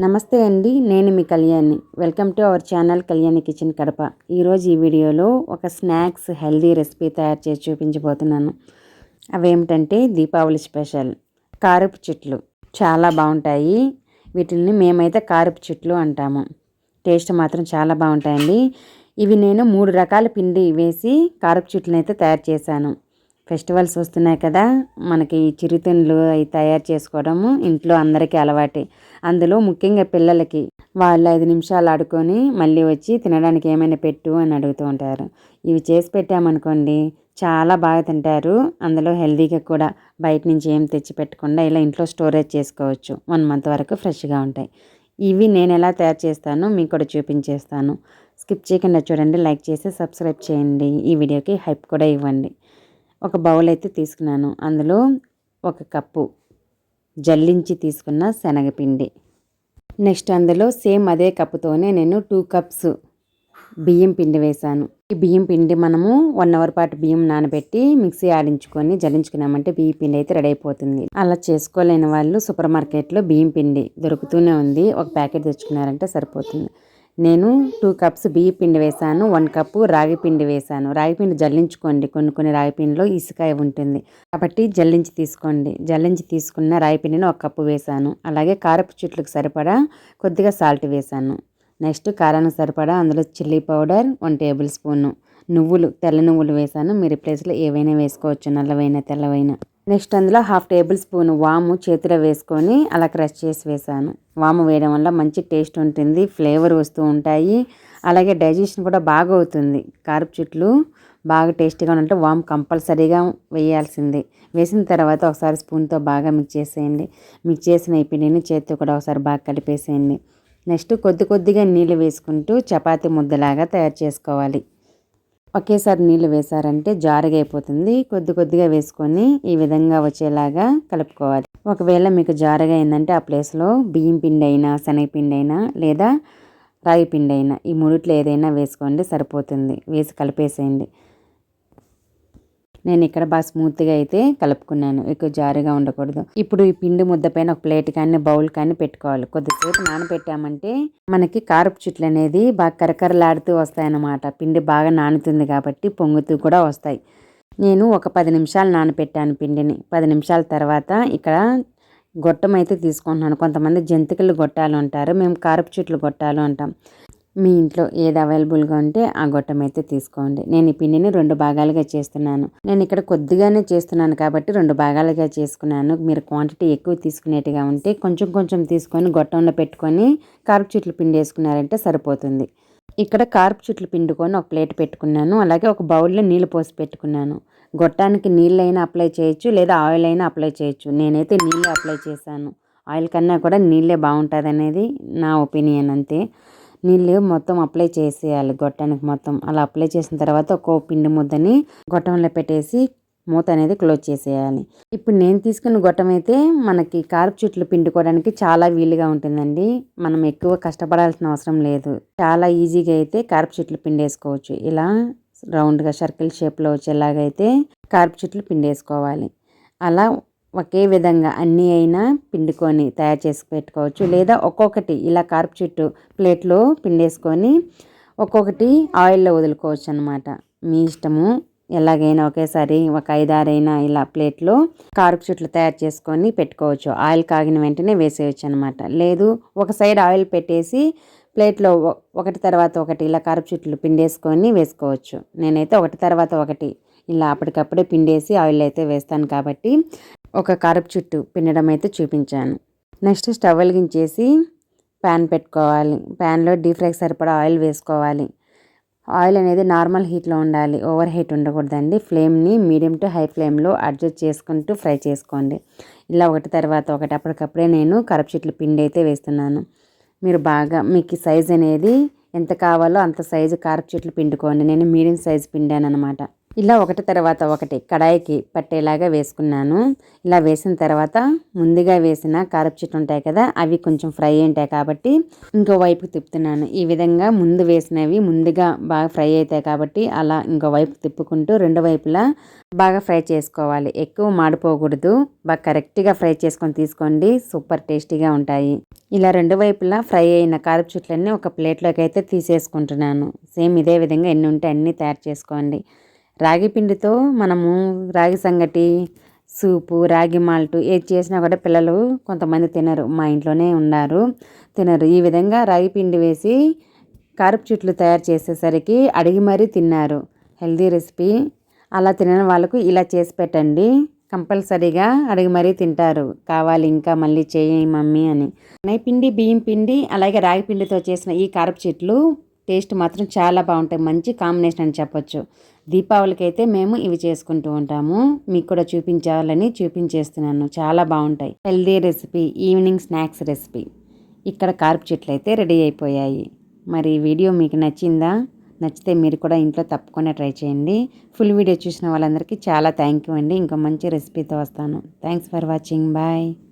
నమస్తే అండి నేను మీ Kalyani. Welcome to our channel Kalyani kitchen Kadapa. ఈరోజు ఈ వీడియోలో ఒక స్నాక్స్ హెల్దీ రెసిపీ తయారు చేసి చూపించబోతున్నాను. అవేమిటంటే దీపావళి స్పెషల్ కారపు చెట్లు. చాలా బాగుంటాయి. వీటిని మేమైతే కారపు చెట్లు అంటాము. టేస్ట్ మాత్రం చాలా బాగుంటాయండి. ఇవి నేను మూడు రకాల పిండి వేసి కారపు చెట్లను అయితే తయారు చేశాను. ఫెస్టివల్స్ వస్తున్నాయి కదా మనకి చిరుతిండ్లు అవి తయారు చేసుకోవడము ఇంట్లో అందరికీ అలవాటే. అందులో ముఖ్యంగా పిల్లలకి వాళ్ళు ఐదు నిమిషాలు ఆడుకొని మళ్ళీ వచ్చి తినడానికి ఏమైనా పెట్టు అని అడుగుతూ ఉంటారు. ఇవి చేసి పెట్టామనుకోండి చాలా బాగా తింటారు. అందులో హెల్తీగా కూడా బయట నుంచి ఏం తెచ్చి పెట్టకుండా ఇలా ఇంట్లో స్టోరేజ్ చేసుకోవచ్చు. వన్ మంత్ వరకు ఫ్రెష్గా ఉంటాయి. ఇవి నేను ఎలా తయారు చేస్తానో మీకు కూడా చూపించేస్తాను. స్కిప్ చేయకుండా చూడండి లైక్ చేసి సబ్స్క్రైబ్ చేయండి. ఈ వీడియోకి హైప్ కూడా ఇవ్వండి. ఒక బౌల్ అయితే తీసుకున్నాను. అందులో ఒక కప్పు జల్లించి తీసుకున్న శనగపిండి. నెక్స్ట్ అందులో సేమ్ అదే కప్పుతోనే నేను టూ కప్స్ బియ్యం పిండి వేశాను. ఈ బియ్యం పిండి మనము వన్ అవర్ పాటు బియ్యం నానబెట్టి మిక్సీ ఆడించుకొని జల్లించుకున్నామంటే బియ్యం పిండి అయితే రెడీ అయిపోతుంది. అలా చేసుకోలేని వాళ్ళు సూపర్ మార్కెట్లో బియ్యం పిండి దొరుకుతూనే ఉంది. ఒక ప్యాకెట్ తెచ్చుకున్నారంటే సరిపోతుంది. నేను టూ కప్స్ బియ్య పిండి వేసాను వన్ కప్పు రాగి పిండి వేసాను. రాగి పిండి జల్లించుకోండి. కొన్ని కొన్ని రాగి పిండిలో ఇసుక ఉంటుంది. కాబట్టి జల్లించి తీసుకోండి. జల్లించి తీసుకున్న రాగి పిండిని ఒక కప్పు వేసాను. అలాగే కారపు చెట్లకు సరిపడా కొద్దిగా సాల్ట్ వేసాను. నెక్స్ట్ కారానికి సరిపడా అందులో chilli powder one tablespoon నువ్వులు తెల్ల నువ్వులు వేసాను. మీరు ప్లేస్లో ఏవైనా వేసుకోవచ్చు. నల్లవైన తెల్లవైన. నెక్స్ట్ అందులో హాఫ్ టేబుల్ స్పూన్ వాము చేతిలో వేసుకొని అలా క్రష్ చేసి వేసాను. వాము వేయడం వల్ల మంచి టేస్ట్ ఉంటుంది ఫ్లేవర్ వస్తూ ఉంటాయి. అలాగే డైజెషన్ కూడా బాగా అవుతుంది. కారపు చెట్లు బాగా టేస్టీగా ఉంటే వామ్ కంపల్సరీగా వేయాల్సిందే. వేసిన తర్వాత ఒకసారి స్పూన్తో బాగా మిక్స్ చేసేయండి. మిక్స్ చేసిన ఈ పిండిని చేతితో కూడా ఒకసారి బాగా కలిపేసేయండి. నెక్స్ట్ కొద్ది కొద్దిగా నీళ్ళు వేసుకుంటూ చపాతీ ముద్దలాగా తయారు చేసుకోవాలి. ఒకేసారి నీళ్ళు వేసారంటే జారగైపోతుంది. అయిపోతుంది కొద్ది కొద్దిగా వేసుకొని ఈ విధంగా వచ్చేలాగా కలుపుకోవాలి. ఒకవేళ మీకు జారగా అయిందంటే ఆ ప్లేస్లో బియ్యం పిండి అయినా శనగపిండి అయినా లేదా రాగి పిండి అయినా ఈ మూడిట్లో ఏదైనా వేసుకోండి సరిపోతుంది. వేసి కలిపేసేయండి. నేను ఇక్కడ బాగా స్మూత్గా అయితే కలుపుకున్నాను. ఎక్కువ జారుగా ఉండకూడదు. ఇప్పుడు ఈ పిండి ముద్ద పైన ఒక ప్లేట్ కానీ బౌల్ కానీ పెట్టుకోవాలి. కొద్దిసేపు నానబెట్టామంటే మనకి కారపు చుట్లు అనేది బాగా కరకరలాడుతూ వస్తాయన్నమాట. పిండి బాగా నానుతుంది కాబట్టి పొంగుతూ కూడా వస్తాయి. నేను ఒక పది నిమిషాలు నానబెట్టాను పిండిని. పది నిమిషాల తర్వాత ఇక్కడ గొట్టం అయితే తీసుకుంటున్నాను. కొంతమంది జంతికలు గొట్టాలు అంటారు. మేము కారపు చుట్లు గొట్టాలు అంటాం. మీ ఇంట్లో ఏది అవైలబుల్గా ఉంటే ఆ గొట్టం అయితే తీసుకోండి. నేను ఈ పిండిని రెండు భాగాలుగా చేస్తున్నాను. నేను ఇక్కడ కొద్దిగానే చేస్తున్నాను కాబట్టి రెండు భాగాలుగా చేసుకున్నాను. మీరు క్వాంటిటీ ఎక్కువ తీసుకునేట్టుగా ఉంటే కొంచెం కొంచెం తీసుకొని గొట్టంలో పెట్టుకొని కారపు చుట్లు పిండి వేసుకున్నారంటే సరిపోతుంది. ఇక్కడ కారపు చుట్లు పిండుకొని ఒక ప్లేట్ పెట్టుకున్నాను. అలాగే ఒక బౌల్లో నీళ్ళు పోసి పెట్టుకున్నాను. గొట్టానికి నీళ్ళైనా అప్లై చేయొచ్చు లేదా ఆయిల్ అయినా అప్లై చేయొచ్చు. నేనైతే నీళ్ళు అప్లై చేశాను. ఆయిల్ కన్నా కూడా నీళ్ళే బాగుంటుంది అనేది నా ఒపీనియన్ అంతే. నీళ్ళు మొత్తం అప్లై చేసేయాలి గొట్టానికి మొత్తం. అలా అప్లై చేసిన తర్వాత ఒక్కో పిండి ముద్దని గొట్టంలో పెట్టేసి మూత అనేది క్లోజ్ చేసేయాలి. ఇప్పుడు నేను తీసుకున్న గొట్టం అయితే మనకి కారపు చుట్లు పిండుకోవడానికి చాలా వీలుగా ఉంటుందండి. మనం ఎక్కువ కష్టపడాల్సిన అవసరం లేదు. చాలా ఈజీగా అయితే కారపు చుట్లు పిండేసుకోవచ్చు. ఇలా రౌండ్గా సర్కిల్ షేప్లో వచ్చేలాగైతే కారపు చుట్లు పిండేసుకోవాలి. అలా ఒకే విధంగా అన్నీ అయినా పిండుకొని తయారు చేసి పెట్టుకోవచ్చు. లేదా ఒక్కొక్కటి ఇలా కార్పు చుట్టూ ప్లేట్లో పిండేసుకొని ఒక్కొక్కటి ఆయిల్లో వదులుకోవచ్చు అనమాట మీ ఇష్టము. ఎలాగైనా ఒకేసారి ఒక ఐదారైనా ఇలా ప్లేట్లో కారపు చుట్లు తయారు చేసుకొని పెట్టుకోవచ్చు. ఆయిల్ కాగిన వెంటనే వేసేయచ్చు అనమాట లేదు ఒక సైడ్ ఆయిల్ పెట్టేసి ప్లేట్లో ఒకటి తర్వాత ఒకటి ఇలా కారుపు చుట్లు పిండేసుకొని వేసుకోవచ్చు. నేనైతే ఒకటి తర్వాత ఒకటి ఇలా అప్పటికప్పుడే పిండేసి ఆయిల్ అయితే వేస్తాను కాబట్టి ఒక కారపు చుట్టు పిండడం అయితే చూపించాను. నెక్స్ట్ స్టవ్ వెలిగించేసి ప్యాన్ పెట్టుకోవాలి. ప్యాన్లో డీప్ ఫ్రైకి సరిపడా ఆయిల్ వేసుకోవాలి. ఆయిల్ అనేది నార్మల్ హీట్లో ఉండాలి. ఓవర్ హీట్ ఉండకూడదండి. ఫ్లేమ్ని మీడియం టు హై ఫ్లేమ్లో అడ్జస్ట్ చేసుకుంటూ ఫ్రై చేసుకోండి. ఇలా ఒకటి తర్వాత ఒకటి అప్పటికప్పుడే నేను కరపు చెట్లు పిండి అయితే వేస్తున్నాను. మీరు బాగా మీకు సైజ్ అనేది ఎంత కావాలో అంత సైజు కారపు చెట్లు పిండుకోండి. నేను మీడియం సైజు పిండాను అనమాట ఇలా ఒకటి తర్వాత ఒకటి కడాయికి పట్టేలాగా వేసుకున్నాను. ఇలా వేసిన తర్వాత ముందుగా వేసిన కారపు చెట్లు ఉంటాయి కదా అవి కొంచెం ఫ్రై ఉంటాయి కాబట్టి ఇంకో వైపుకి తిప్పుతున్నాను. ఈ విధంగా ముందు వేసినవి ముందుగా బాగా ఫ్రై అవుతాయి కాబట్టి అలా ఇంకో వైపు తిప్పుకుంటూ రెండు వైపులా బాగా ఫ్రై చేసుకోవాలి. ఎక్కువ మాడిపోకూడదు. బాగా కరెక్ట్గా ఫ్రై చేసుకొని తీసుకోండి. సూపర్ టేస్టీగా ఉంటాయి. ఇలా రెండు వైపులా ఫ్రై అయిన కారపు చుట్లన్నీ ఒక ప్లేట్లోకి అయితే తీసేసుకుంటున్నాను. సేమ్ ఇదే విధంగా ఎన్ని ఉంటే అన్నీ తయారు చేసుకోండి. రాగి పిండితో మనము రాగి సంగటి సూపు రాగి మాల్ట్ ఏది చేసినా కూడా పిల్లలు కొంతమంది తినరు. మా ఇంట్లోనే ఉన్నారు. తినరు. ఈ విధంగా రాగి పిండి వేసి కారపు చుట్లు తయారు చేసేసరికి అడిగి మరీ తిన్నారు. Healthy recipe. అలా తినని వాళ్ళకు ఇలా చేసి పెట్టండి. కంపల్సరీగా అడిగి మరీ తింటారు. కావాలి ఇంకా మళ్ళీ చేయి మమ్మీ అని. పిండి బియ్యం పిండి అలాగే రాగి పిండితో చేసిన ఈ కారపు చెట్లు టేస్ట్ మాత్రం చాలా బాగుంటాయి. మంచి కాంబినేషన్ అని చెప్పొచ్చు. దీపావళికి అయితే మేము ఇవి చేసుకుంటూ ఉంటాము. మీకు కూడా చూపించాలని చూపించేస్తున్నాను. చాలా బాగుంటాయి. Healthy recipe evening snacks recipe. ఇక్కడ కార్పు చెట్లు అయితే రెడీ అయిపోయాయి. మరి వీడియో మీకు నచ్చిందా? నచ్చితే మీరు కూడా ఇంట్లో తప్పకుండా ట్రై చేయండి. ఫుల్ వీడియో చూసిన వాళ్ళందరికీ చాలా థ్యాంక్ యూ అండి. ఇంకో మంచి రెసిపీతో వస్తాను. Thanks for watching. బాయ్.